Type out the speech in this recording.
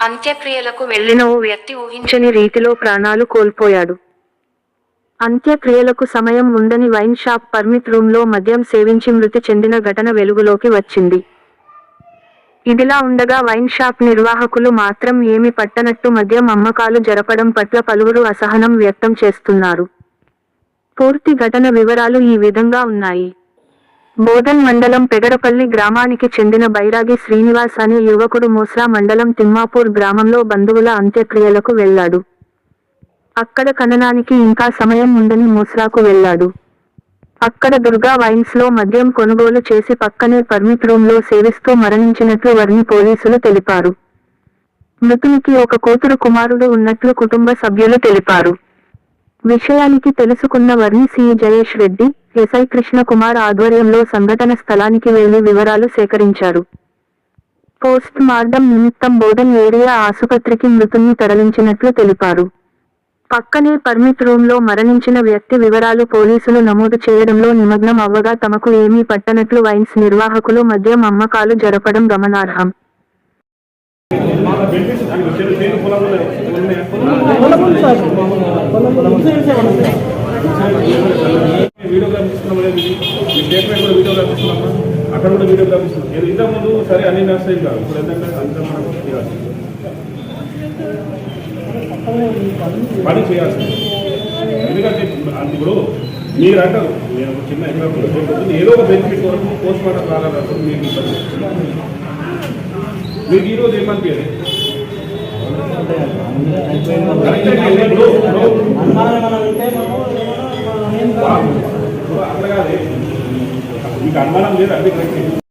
అంత్యక్రియలకు వెళ్ళిన ఓ వ్యక్తి ఊహించని రీతిలో ప్రాణాలు కోల్పోయాడు. అంత్యక్రియలకు సమయం ఉందని వైన్ షాప్ పర్మిట్ రూమ్లో మద్యం సేవించి మృతి చెందిన ఘటన వెలుగులోకి వచ్చింది. ఇదిలా ఉండగా వైన్ షాప్ నిర్వాహకులు మాత్రం ఏమి పట్టనట్టు మద్యం అమ్మకాలు జరపడం పట్ల పలువురు అసహనం వ్యక్తం చేస్తున్నారు. పూర్తి ఘటన వివరాలు ఈ విధంగా ఉన్నాయి. బోధన్ మండలం పెగడపల్లి గ్రామానికి చెందిన బైరాగి శ్రీనివాస్ అనే యువకుడు మోస్రా మండలం తిమ్మాపూర్ గ్రామంలో బంధువుల అంత్యక్రియలకు వెళ్ళాడు అక్కడ ఖననానికి ఇంకా సమయం ఉందని మోస్రాకు వెళ్ళాడు అక్కడ దుర్గా వైన్స్లో మద్యం కొనుగోలు చేసి పక్కనే పర్మిట్ రూమ్లో సేవిస్తూ మరణించినట్లు వర్ణి పోలీసులు తెలిపారు. మృతునికి ఒక కూతురు కుమారుడు ఉన్నట్లు కుటుంబ సభ్యులు తెలిపారు. విషయానికి తెలుసుకున్న వర్ణి సి జయేష్ రెడ్డి ఎస్ఐ కృష్ణ కుమార్ ఆధ్వర్యంలో సంఘటన స్థలానికి వెళ్ళి వివరాలు సేకరించారు. పోస్ట్ మార్టం నిమిత్తం బోధన్ ఏరియా ఆసుపత్రికి మృతుని తరలించినట్లు తెలిపారు. పక్కనే పర్మిట్ రూమ్లో మరణించిన వ్యక్తి వివరాలు పోలీసులు నమోదు చేయడంలో నిమగ్నం అవ్వగా తమకు ఏమీ పట్టనట్లు వైన్స్ నిర్వాహకులు మధ్య అమ్మకాలు జరపడం గమనార్హం. వీడియోగ్రాఫ్ ఇస్తున్నాం అనేది మీ స్టేట్మెంట్ కూడా వీడియోగ్రాఫ్ ఇస్తున్నాం అక్కడ కూడా వీడియోగ్రాఫ్ ఇస్తున్నాం ఇది ఇంతకుముందు సరే అన్ని నర్సరీ కాదు ఇప్పుడు ఏంటంటే అంత మనకు చేయాల్సి పని చేయాల్సి ఎందుకంటే ఇప్పుడు మీరు అంటారు నేను చిన్న ఎగ్జాంపుల్ చెప్పొద్దు ఏదో ఒక బెనిఫిట్ కొరకు పోస్ట్ మార్టం రాలన్నప్పుడు మీకు. మీకు ఈరోజు ఏమనిపించదు? ఇప్పుడు మీకు అనుమానం లేదు అన్ని కరెక్ట్